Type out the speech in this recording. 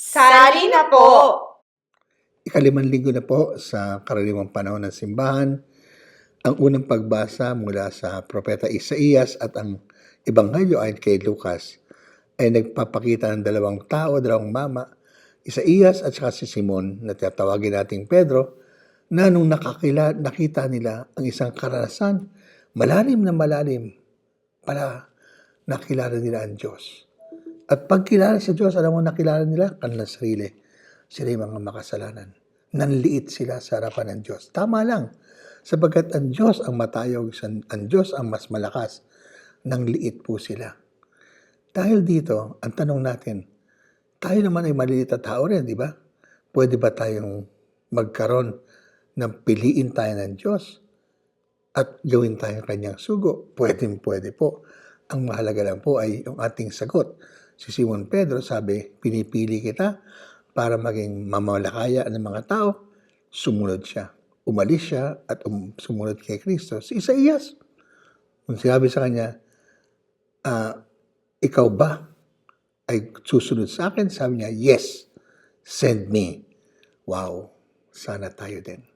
Sali na po! Ikalimang linggo na po sa karaniwang panahon ng simbahan, ang unang pagbasa mula sa Propeta Isaías at ang Ebanghelyo ayon kay Lucas ay nagpapakita ng dalawang tao, dalawang mama, Isaías at saka si Simon na tatawagin nating Pedro, na nung nakakila, nakita nila ang isang karanasan, malalim na malalim, pala nakilala nila ang Diyos. At pagkilala sa Diyos, alam mo nakilala nila, kanilang sarili. Sila yung mga makasalanan. Nanliit sila sa harapan ng Diyos. Tama lang. Sapagkat ang Diyos ang matayog, ang Diyos ang mas malakas. Nang liit po sila. Dahil dito, ang tanong natin, tayo naman ay maliliit na tao rin, di ba? Pwede ba tayong magkaroon ng piliin tayo ng Diyos at gawin tayong kanyang sugo? Pwede, pwede po. Ang mahalaga lang po ay yung ating sagot. Si Simon Pedro sabi, pinipili kita para maging mamalakaya ng mga tao. Sumunod siya. Umalis siya at um, sumunod kay Kristo. Si Isaías, kung sinabi sa kanya, ah, ikaw ba ay susunod sa akin? Sabi niya, yes, send me. Wow, sana tayo din.